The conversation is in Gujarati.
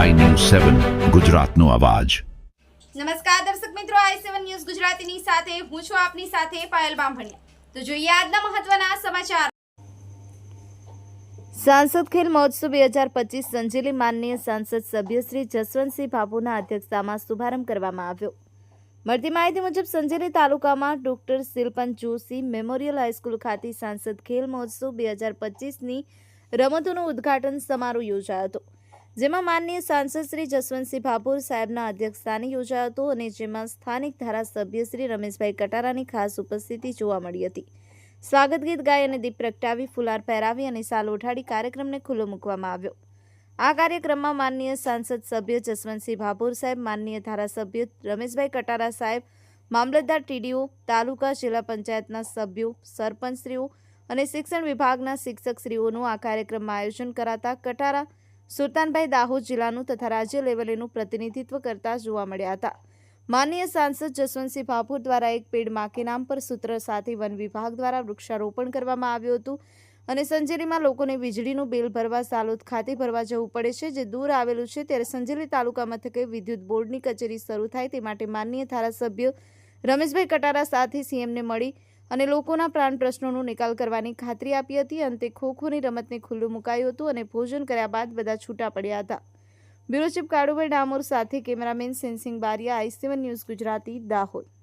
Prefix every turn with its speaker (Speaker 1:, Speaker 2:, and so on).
Speaker 1: સેવન ગુજરાતનો અવાજ.
Speaker 2: નમસ્કાર દર્શક મિત્રો આઈ સેવન ન્યૂઝ ગુજરાતીની સાથે હું છું આપની સાથે પાયલ બામભણિયા. તો જોઈએ આજના મહત્વના સમાચાર.
Speaker 3: સાંસદ ખેલ મહોત્સવ બે હજાર પચીસ સંજેલી માનનીય સાંસદ સભ્ય શ્રી જસવંતસિંહ બાબુના અધ્યક્ષતામાં શુભારંભ કરવામાં આવ્યો. મળતી માહિતી મુજબ સંજેલી તાલુકામાં doctor Shilpan Joshi memorial high school ખાતે સાંસદ ખેલ મહોત્સવ બે હજાર પચીસની રમતોનું ઉદ્ઘાટન સમારોહ યોજાયો હતો. જેમાં માનનીય સાંસદ શ્રી જસવંતસિંહ ભાભોર સાહેબના અધ્યક્ષસ્થાને યોજાયો હતો અને જેમાં સ્થાનિક ધારાસભ્ય શ્રી રમેશભાઈ કટારાની ખાસ ઉપસ્થિતિ જોવા મળી હતી. સ્વાગત ગીત ગાય અને દીપ પ્રગટાવી ફુલાર પહેરાવી અને સાલ ઉઠાડી કાર્યક્રમને ખુલ્લો મૂકવામાં આવ્યો. આ કાર્યક્રમમાં માનનીય સાંસદ સભ્ય જસવંતસિંહ ભાભોર સાહેબ, માનનીય ધારાસભ્ય રમેશભાઈ કટારા સાહેબ, મામલતદાર ટીડીઓ, તાલુકા જિલ્લા પંચાયતના સભ્યો, સરપંચશ્રીઓ અને શિક્ષણ વિભાગના શિક્ષકશ્રીઓનું આ કાર્યક્રમમાં આયોજન કરાતા કટારા સુલતાનભાઈ દાહોદ જિલ્લાનું તથા રાજ્ય લેવલેનું પ્રતિનિધિત્વ કરતા જોવા મળ્યા હતા. માનનીય સાંસદ જસવંતસિંહ ભાભોર દ્વારા એક પેડમાં નામ પર સૂત્ર સાથે વન વિભાગ દ્વારા વૃક્ષારોપણ કરવામાં આવ્યું હતું અને સંજેલીમાં લોકોને વીજળીનું બિલ ભરવા સાલોદ ખાતે ભરવા જવું પડે છે. જે દૂર આવેલું છે ત્યારે સંજેલી તાલુકા મથકે વિદ્યુત બોર્ડની કચેરી શરૂ થાય તે માટે માનનીય ધારાસભ્ય રમેશભાઈ કટારા સાથે સીએમને મળી અને લોકોના પ્રાણ પ્રશ્નોનો નિકાલ કરવાની ખાતરી આપી હતી અંતે ખોખોની રમતને ખુલ્લું મુકાયું હતું અને ભોજન કર્યા બાદ બધા છૂટા પડ્યા હતા. બ્યુરો ચીફ કાળુભાઈ ડામોર સાથે cameraman Sensing Baria, I news Gujarati, Dahod.